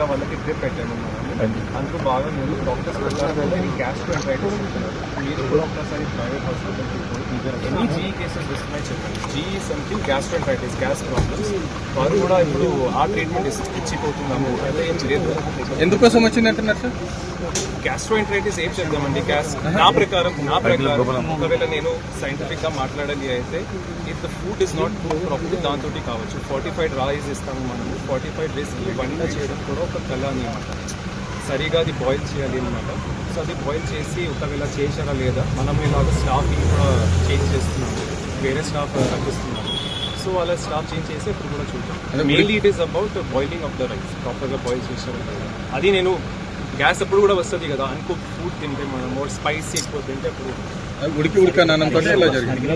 ఇంకా వాళ్ళకి ట్రిప్ పెట్టాను అందుకు బాగా మీరు డాక్టర్స్ క్యాష్ మీరు కూడా ఒకసారి ప్రైవేట్ హాస్పిటల్ ఎన్ని జీఈ కేసెస్ ఇస్తున్నాయి చెప్పండి. GE something gastritis gas problems వారు కూడా ఇప్పుడు ఆ ట్రీట్మెంట్ ఇచ్చిపోతున్నాము అదే ఏం లేదు. ఎందుకోసం వచ్చిందంటున్నారు సార్? గ్యాస్ట్రోఎంట్రైటిస్ ఏం చేద్దామండి గ్యాస్ నా ప్రకారం నా ప్రకారం ఒకవేళ నేను సైంటిఫిక్గా మాట్లాడాలి అయితే if the food is not cook properly దాంతో కావచ్చు. ఫార్టిఫైడ్ రైస్ ఇస్తాము మనము. ఫార్టిఫైడ్ రైస్కి వంట చేయడం కూడా ఒక కళ అనమాట సరిగా అది బాయిల్ చేయాలి అనమాట సో అది బాయిల్ చేసి ఒకవేళ చేశారా లేదా మనం ఇలాగ స్టాఫ్ కూడా చేంజ్ చేస్తున్నాము. వేరే స్టాఫ్ రప్పిస్తున్నాము. సో అలా స్టాఫ్ చేంజ్ చేసి ఇప్పుడు కూడా చూద్దాం. Mainly it is about boiling of the rice ప్రాపర్గా బాయిల్ చేశారు. అది నేను గ్యాస్ అప్పుడు కూడా వస్తుంది కదా అనుకో ఫుడ్ తింటే మనం స్పైసీ ఎక్కువ తింటే అప్పుడు ఉడికి ఇలా జరిగింది.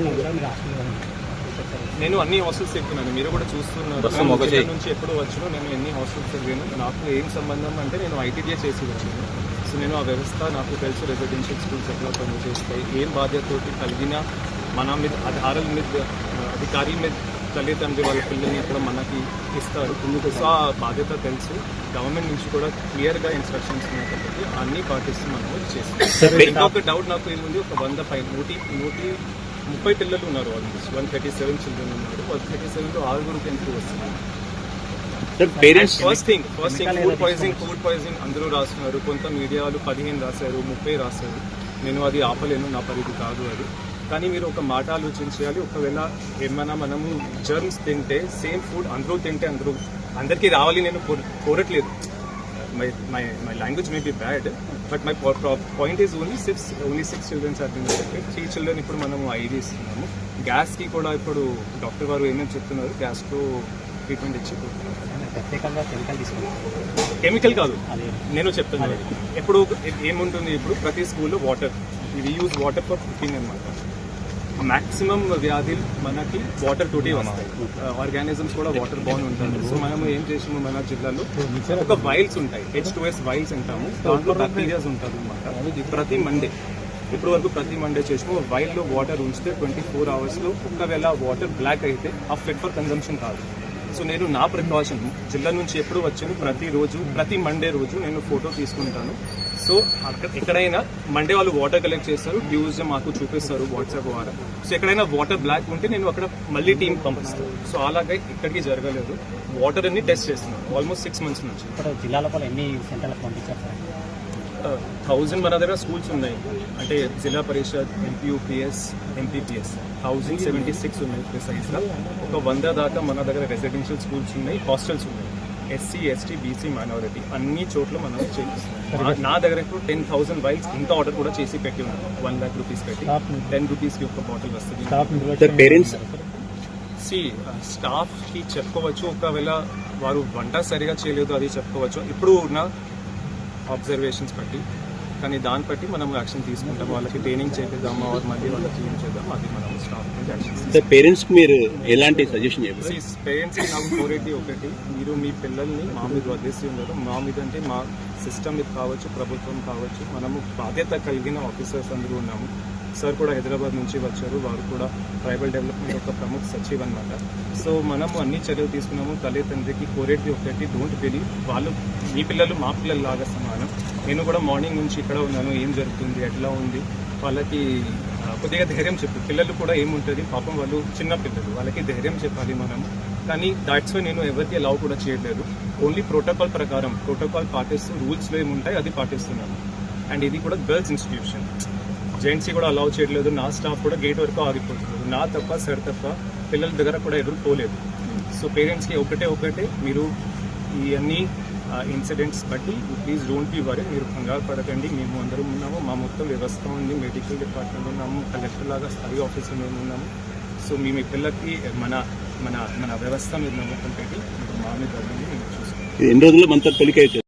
నేను అన్ని హాస్టల్స్ చెప్తున్నాను మీరు కూడా చూస్తున్నారు. నుంచి ఎప్పుడు వచ్చినా నేను ఎన్ని హాస్టల్స్ చదివాను నాకు ఏం సంబంధం అంటే నేను ఐటీడీఏ చేసి వచ్చాను సో నేను ఆ వ్యవస్థ నాకు తెలుసు రెసిడెన్షియల్ స్కూల్స్ ఎట్లా పనిచేస్తాయి ఏం బాధ్యతతోటి కలిగిన మన మీద ఆధారాల మీద అధికారి మీద తల్లిదండ్రి వాళ్ళ పిల్లల్ని ఎక్కడ మనకి ఇస్తారు. సో ఆ బాధ్యత తెలుసు. గవర్నమెంట్ నుంచి కూడా క్లియర్గా ఇన్స్ట్రక్షన్స్ ఉన్నాయి కాబట్టి అన్ని పాటిస్తూ మనం చేస్తాం. ఇంకొక డౌట్ నాకు ఏముంది? ఒక వంద పై నూటి నూటి ముప్పై పిల్లలు ఉన్నారు almost one thirty seven children ఉన్నారు. వన్ థర్టీ సెవెన్లో ఆరుగురికి ఎందుకు వస్తున్నారు. Parents first thing first thing food poisoning food poisoning అందరూ రాస్తున్నారు. కొంత మీడియాలు పదిహేను రాశారు ముప్పై రాశారు. నేను అది ఆపలేను నా పరిధి కాదు అది. కానీ మీరు ఒక మాట ఆలోచించాలి ఒకవేళ ఏమైనా మనము జర్మ్స్ తింటే సేమ్ ఫుడ్ అందరూ తింటే అందరూ అందరికీ రావాలి నేను కోర- కోరట్లేదు. My my my language may be bad but my point is only six only six childrens are been three children ఇప్పుడు మనము ఐడి ఇస్తున్నాము. గ్యాస్కి కూడా ఇప్పుడు డాక్టర్ గారు ఏమేమి చెప్తున్నారు? గ్యాస్తో ట్రీట్మెంట్ ఇచ్చి ప్రత్యేకంగా కెమికల్ కాదు. నేను చెప్తున్నాను. ఎప్పుడు ఏముంటుంది ఇప్పుడు? ప్రతి స్కూల్లో వాటర్ ఇది యూజ్ వాటర్ ఫర్ కుకింగ్ అనమాట మ్యాక్సిమం వ్యాధులు మనకి వాటర్ తోటి వస్తాయి. Uh, ఆర్గానిజమ్స్ కూడా వాటర్ బాన్ ఉంటుంది. సో మనము ఏం చేసాము మన జిల్లాలో? ఒక వైల్స్ ఉంటాయి. హెచ్ టు ఎస్ వైల్స్ అంటాము. దాంట్లో బ్యాక్టీరియాస్ ఉంటుంది అనమాట ప్రతి మండే ఇప్పుడు వరకు ప్రతి మండే చేసాము వైల్లో వాటర్ ఉంచితే ట్వంటీ ఫోర్ అవర్స్లో ఒకవేళ వాటర్ బ్లాక్ అయితే ఆ ఫిట్ ఫర్ కన్జంప్షన్ కాదు. సో నేను నా ప్రికాషన్ జిల్లా నుంచి ఎప్పుడు వచ్చాను. ప్రతి రోజు ప్రతి మండే రోజు నేను ఫోటో తీసుకుంటాను. సో అక్కడ ఎక్కడైనా మండే వాళ్ళు వాటర్ కలెక్ట్ చేస్తారు ట్యూస్డే మాకు చూపిస్తారు వాట్సాప్ ద్వారా. సో ఎక్కడైనా వాటర్ బ్లాక్ ఉంటే నేను అక్కడ మళ్ళీ టీం పంపిస్తాను. సో అలాగే ఇక్కడికి జరగలేదు. వాటర్ అన్ని టెస్ట్ చేస్తున్నాను ఆల్మోస్ట్ సిక్స్ మంత్స్ నుంచి. ఎన్ని సెంటర్లకు పంపించారు థౌజండ్ మన దగ్గర స్కూల్స్ ఉన్నాయి. అంటే zilla parishad MPUPS MPPS thousand seventy six ఉన్నాయి ప్రిసైజ్గా ఒక వంద దాకా మన దగ్గర రెసిడెన్షియల్ స్కూల్స్ ఉన్నాయి హాస్టల్స్ ఉన్నాయి. ఎస్సీ ఎస్టీ బీసీ మైనారిటీ అన్ని చోట్ల మనం చేయిస్తున్నాం నా దగ్గర ఇప్పుడు టెన్ థౌసండ్ వైల్స్ ఇంత ఆర్డర్ కూడా చేసి పెట్టి ఉన్నాను వన్ ల్యాక్ రూపీస్ పెట్టి. టెన్ రూపీస్కి ఒక బాటిల్ వస్తుంది. పేరెంట్స్ సి స్టాఫ్కి చెప్పుకోవచ్చు. ఒకవేళ వారు వంట సరిగా చేయలేదు అది చెప్పుకోవచ్చు. ఇప్పుడు ఉన్న అబ్జర్వేషన్స్ బట్టి. కానీ దాన్ని బట్టి మనం యాక్షన్ తీసుకుంటాం. వాళ్ళకి ట్రైనింగ్ చేపిద్దామా? వారు మళ్ళీ వాళ్ళకి ఏం చేద్దాం అది మనం స్టాఫ్ నుంచి యాక్షన్ పేరెంట్స్కి మీరు ఎలాంటి సజెషన్ చెప్పారు పేరెంట్స్ నాకు కోరేది ఒకటి. మీరు మీ పిల్లల్ని మా మీద వదిలేసి ఉండరు. మా మీద అంటే మా సిస్టమ్ మీద కావచ్చు ప్రభుత్వం కావచ్చు మనము బాధ్యత కలిగిన ఆఫీసర్స్ అందరూ ఉన్నాము. సార్ కూడా హైదరాబాద్ నుంచి వచ్చారు. వారు కూడా ట్రైబల్ డెవలప్మెంట్ ఒక ప్రముఖ సచివ్ అనమాట సో మనము అన్ని చర్యలు తీసుకున్నాము. తల్లి తండ్రికి కోరేది ఒకటి. డోంట్ బిలీవ్ వాళ్ళు మీ పిల్లలు మా పిల్లలు లాగా సమానం. నేను కూడా మార్నింగ్ నుంచి ఇక్కడ ఉన్నాను ఏం జరుగుతుంది ఎట్లా ఉంది వాళ్ళకి కొద్దిగా ధైర్యం చెప్పు. పిల్లలు కూడా ఏముంటుంది పాపం వాళ్ళు చిన్న పిల్లలు వాళ్ళకి ధైర్యం చెప్పాలి మనం కానీ దాట్స్ వై నేను ఎవరికి అలౌ కూడా చేయట్లేదు. ఓన్లీ ప్రోటోకాల్ ప్రకారం ప్రోటోకాల్ పాటిస్తూ రూల్స్లో ఏముంటాయి అది పాటిస్తున్నాను. అండ్ ఇది కూడా గర్ల్స్ ఇన్స్టిట్యూషన్ జెంట్స్ కూడా అలౌ చేయట్లేదు నా స్టాఫ్ కూడా గేట్ వరకు ఆగిపోతున్నారు. నా తప్ప సర్ తప్ప పిల్లల దగ్గర కూడా ఎవరు పోలేదు. సో పేరెంట్స్కి ఒకటే ఒకటే మీరు ఈ అన్ని ఇన్సిడెంట్స్ బట్టి ప్లీజ్ డోంట్ బీ వరీ మీరు కంగారు పడకండి. మేము అందరం ఉన్నాము. మా మొత్తం వ్యవస్థ ఉంది. మెడికల్ డిపార్ట్మెంట్ ఉన్నాము. కలెక్టర్ లాగా స్థాయి ఆఫీసర్ మేము ఉన్నాము. సో మీ మీ పిల్లలకి మన మన మన వ్యవస్థ మీద నమ్మకం పెట్టి మా మీద చూసుకుంటాం. ఎన్ని రోజుల్లో మనతో తొలికైతే